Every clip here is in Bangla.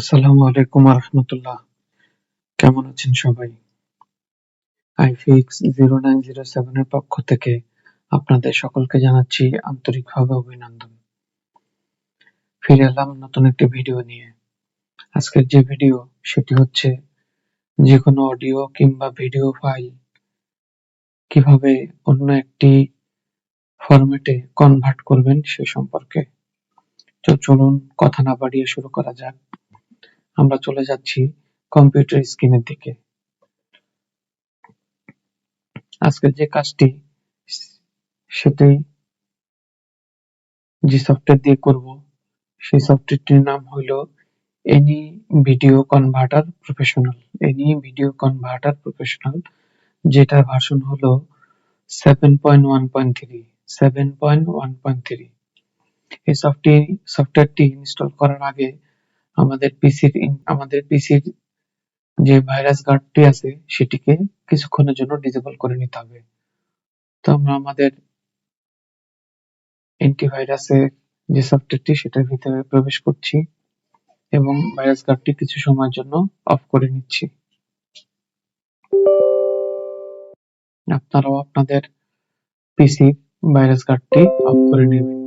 আসসালামু আলাইকুম রহমতুল্লাহ কেমন আছেন সবাই? আইফিক্স জিরো নাইন জিরো সেভেনের পক্ষ থেকে আপনাদের সকলকে জানাচ্ছি আন্তরিকভাবে অভিনন্দন। ফিরে এলাম নতুন একটি ভিডিও নিয়ে। আজকের যে ভিডিও, সেটি হচ্ছে যে কোনো অডিও কিংবা ভিডিও ফাইল কীভাবে অন্য একটি ফরম্যাটে কনভার্ট করবেন সে সম্পর্কে। তো চলুন, কথা না বাড়িয়ে শুরু করা যাক। আমরা চলে যাচ্ছি কম্পিউটার স্ক্রিনের দিকে। আজকের যে কাজটি সেটি যে সফটওয়্যার দিয়ে করব, সেই সফটওয়্যারটির নাম হলো any video converter professional any video converter professional যেটার ভার্সন হলো seven point one point three seven point one point three এই সফটওয়্যার সফটওয়্যারটি ইনস্টল করার আগে আমাদের পিসির আমাদের পিসির যে ভাইরাস গার্ডটি আছে, সেটিকে কিছুক্ষণের জন্য ডিসেবল করে নিতে হবে। তো আমরা আমাদের অ্যান্টিভাইরাসের যে সফটওয়্যারটি সেটার ভিতরে প্রবেশ করছি এবং ভাইরাস গার্ডটি কিছু সময়ের জন্য অফ করে নিচ্ছি। আপনারাও আপনাদের পিসি ভাইরাস গার্ডটি অফ করে নেবেন।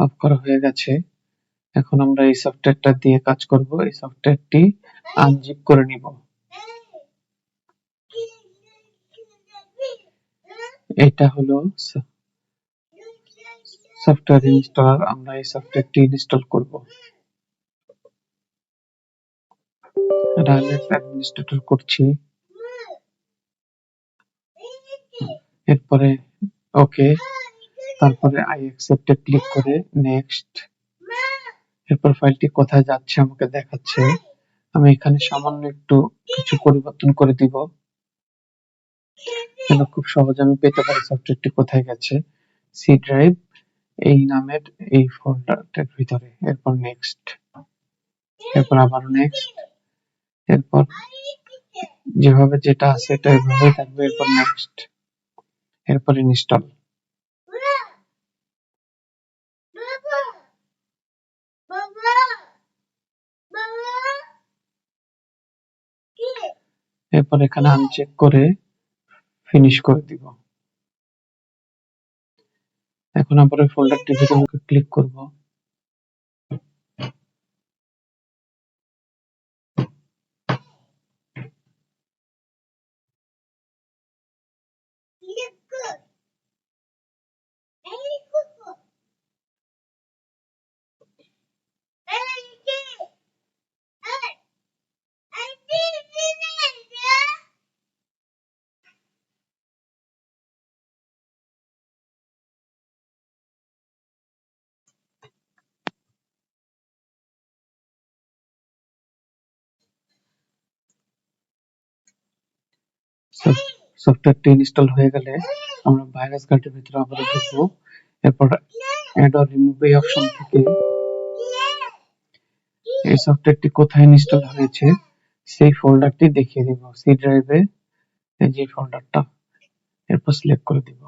অফ করা হয়ে গেছে। এখন আমরা এই সফটওয়্যারটা দিয়ে কাজ করব। এই সফটওয়্যারটি আনজিপ করে নিব। এটা হলো সফটওয়্যার ইনস্টলার আমরা এই সফটওয়্যারটি ইনস্টল করব। রাইলেট অ্যাডমিনিস্ট্রেটর করছি। এরপরে ওকে তারপরে আই অ্যাকসেপ্টে ক্লিক করে নেক্সট এরপর ফাইলটি কোথায় যাচ্ছে আমাকে দেখাচ্ছে। আমি এখানে সামান্য একটু কিছু পরিবর্তন করে দিব। যেন খুব সহজে আমি পেতে পারি সফটওয়্যারটি কোথায় গেছে। সি ড্রাইভ এই নামের এই ফোল্ডারটার ভিতরে। এরপর নেক্সট এরপর আবার নেক্সট এরপর যেভাবে যেটা আছে এটা এভাবেই থাকবে। এরপর নেক্সট এরপর ইনস্টল এরপর এখানে আনচেক করে ফিনিশ করে দিব। এখন আবার ফোল্ডার ভিতরে ক্লিক করব। সফটওয়্যারটি ইনস্টল হয়ে গেলে আমরা ভাইরাস গার্ডের ভিতরে আবার ঢুকবো। এরপর অ্যাড অর রিমুভ এই অপশন থেকে এই সফটওয়্যারটি কোথায় ইনস্টল হয়েছে, সেই ফোল্ডারটি দেখিয়ে দিব। সি ড্রাইভে যে ফোল্ডারটা এরপর সিলেক্ট করে দিব।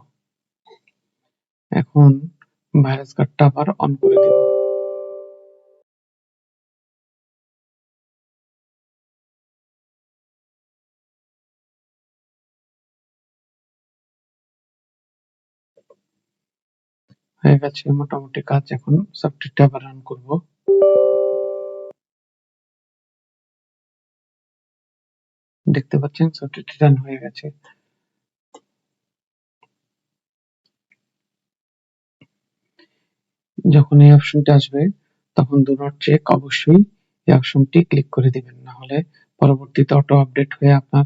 এখন ভাইরাস গার্ডটা আবার অন করে দিব। হয়ে গেছে মোটামুটি কাজ। এখন সফটওয়্যারটা আবার রান করব। দেখতে পাচ্ছেন সফটওয়্যারটি রান হয়ে গেছে। যখন এই অপশনটি আসবে, তখন দু নট চেক অবশ্যই এই অপশনটি ক্লিক করে দিবেন। না হলে পরবর্তীতে অটো আপডেট হয়ে আপনার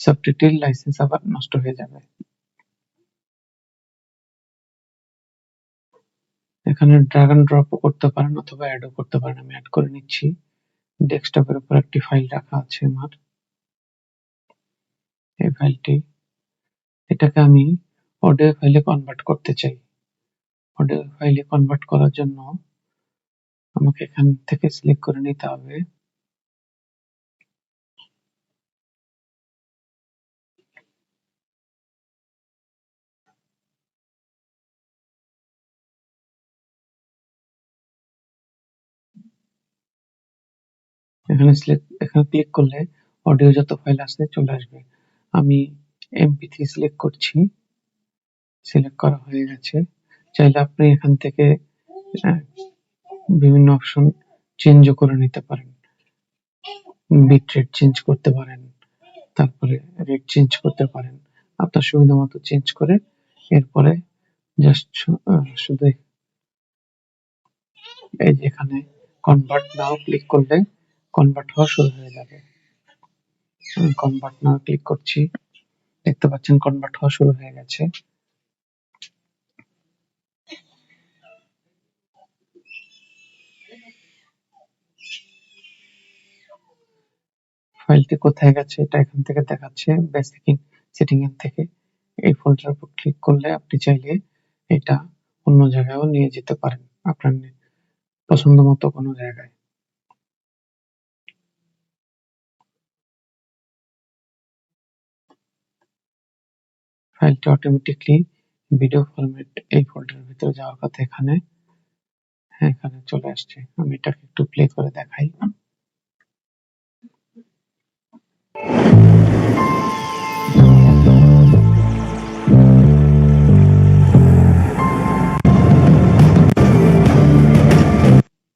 সফটওয়্যারটির লাইসেন্স আবার নষ্ট হয়ে যাবে। এখানে ড্রাগ এন্ড ড্রপ -ও করতে পারেন অথবা এড -ও করতে পারেন, আমি এড করে নিচ্ছি। ডেস্কটপ -এর উপর একটি ফাইল রাখা আছে আমার। এই ফাইল -টি এটাকে আমি অডিও ফাইলে কনভার্ট করতে চাই। অডিও ফাইলে কনভার্ট করার জন্য আমাকে এখান থেকে সিলেক্ট করে নিতে হবে। এখানে সিলেক্ট এখানে ক্লিক করলে অডিও যত ফাইল আছে চলে আসবে। আমি এমপি থ্রি সিলেক্ট করছি। সিলেক্ট করা হয়ে গেছে। চাইলে আপনি এখান থেকে বিভিন্ন অপশন চেঞ্জও করে নিতে পারেন। বিট রেট চেঞ্জ করতে পারেন, তারপরে রেট চেঞ্জ করতে পারেন। আপনার সুবিধা মতো চেঞ্জ করে এরপরে জাস্ট শুধু এই যে এখানে কনভার্ট নাও ক্লিক করলে কনভার্ট হওয়া শুরু হয়ে যাবে। কনভার্ট নাও ক্লিক করছি। দেখতে পাচ্ছেন কনভার্ট হওয়া শুরু হয়ে গেছে। ফাইলটি কোথায় গেছে এটা এখান থেকে দেখাচ্ছে বেসিক সেটিং এর থেকে। এই ফোল্ডার উপর ক্লিক করলে আপনি চাইলে এটা অন্য জায়গায়ও নিয়ে যেতে পারেন, আপনার পছন্দ মতো কোনো জায়গায়। ফাইলটি অটোমেটিকলি ভিডিও ফরম্যাট এই ফোল্ডারের ভিতরে যাওয়ার কথা এখানে। হ্যাঁ এখানে চলে আসছে। আমি এটাকে একটু প্লে করে দেখাই।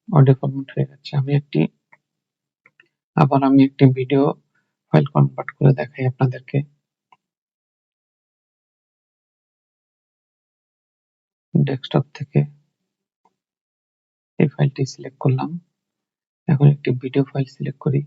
অডিও ফরম্যাট হয়ে যাচ্ছে আমি একটি, আবার আমি একটি ভিডিও ফাইল কনভার্ট করে দেখাই আপনাদেরকে। ডেস্কটপ থেকে এই ফাইলটি সিলেক্ট করলাম। এখন একটি ভিডিও ফাইল সিলেক্ট করি।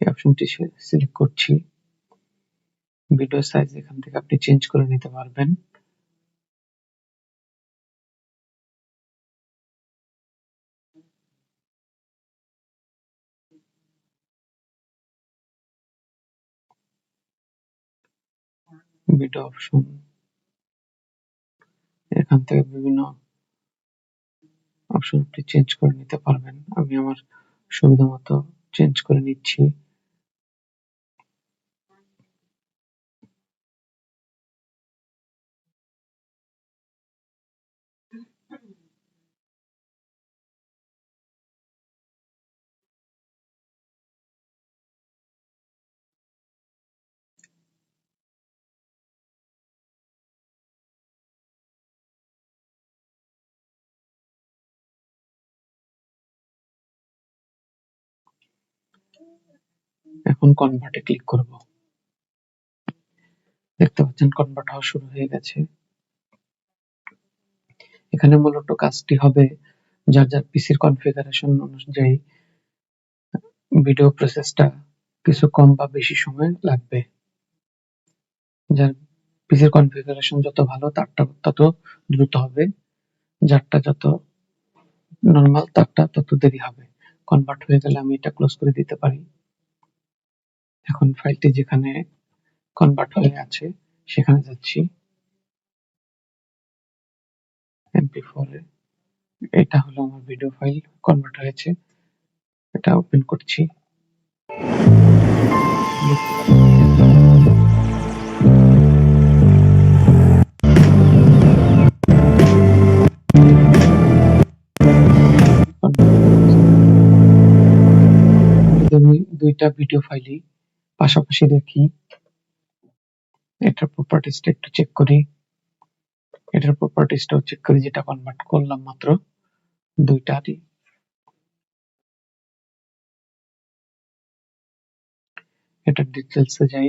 এই অপশনটি সিলেক্ট করছি। ভিডিও সাইজ এখান থেকে আপনি চেঞ্জ করে নিতে পারবেন। ভিডিও অপশন এখান থেকে বিভিন্ন অপশন আপনি চেঞ্জ করে নিতে পারবেন। আমি আমার সুবিধা মতো চেঞ্জ করে নিচ্ছি। এখন কনভার্টে ক্লিক করব। দেখতে পাচ্ছেন কনভার্ট হওয়া শুরু হয়ে গেছে। এখানে মূলত কাজটি হবে যার যার পিসির কনফিগারেশন অনুযায়ী ভিডিও প্রসেসটা কিছু কম বা বেশি সময় লাগবে। যার পিসির কনফিগারেশন যত ভালো, তারটা তত দ্রুত হবে। যারটা যত নর্মাল তারটা তত দেরি হবে। কনভার্ট হয়ে গেলে আমি এটা ক্লোজ করে দিতে পারি। এখন ফাইলটি যেখানে কনভার্ট হয়ে আছে, সেখানে যাচ্ছি। এমপি ফোর এটা হলো আমার ভিডিও ফাইল কনভার্ট হয়েছে। এটা ওপেন করছি। দুইটা ভিডিও ফাইলই পাশাপাশি দেখি, এটার প্রপার্টিসটা একটু চেক করি। এটার প্রপার্টিসটাও চেক করি, যেটা কনভার্ট করলাম মাত্র দুইটারই এটার ডিটেলসে যাই,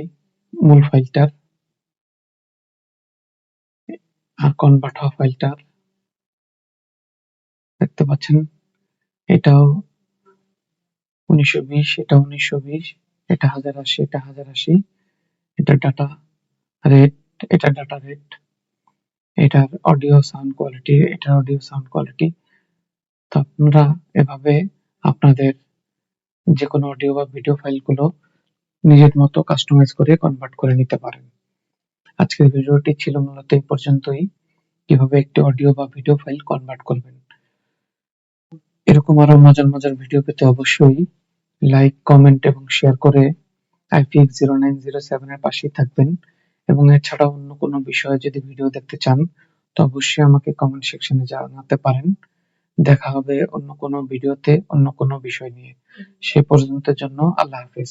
মূল ফাইলটার আর কনভার্ট হওয়া ফাইলটার দেখতে পাচ্ছেন, এটাও উনিশশো বিশ এটা উনিশশো বিশ। এটা হাজার আশি, এটা হাজার আশি, এটা ডাটা রেট এটা ডাটা রেট এটার অডিও সাউন্ড কোয়ালিটি এটার অডিও সাউন্ড কোয়ালিটি তো আপনারা এভাবে আপনাদের যে কোনো অডিও বা ভিডিও ফাইলগুলো নিজের মতো কাস্টমাইজ করে কনভার্ট করে নিতে পারেন। আজকের ভিডিওটি ছিল মূলত এই পর্যন্তই। কীভাবে একটি অডিও বা ভিডিও ফাইল কনভার্ট করবেন? এরকম আরও মজার মজার ভিডিও পেতে অবশ্যই লাইক কমেন্ট এবং শেয়ার করে আইপিএক্স জিরো নাইন জিরো সেভেনের পাশেই থাকবেন। এবং এছাড়াও অন্য কোনো বিষয়ে যদি ভিডিও দেখতে চান, তো অবশ্যই আমাকে কমেন্ট সেকশনে জানাতে পারেন। দেখা হবে অন্য কোনো ভিডিওতে অন্য কোনো বিষয় নিয়ে। সে পর্যন্তের জন্য আল্লাহ হাফেজ।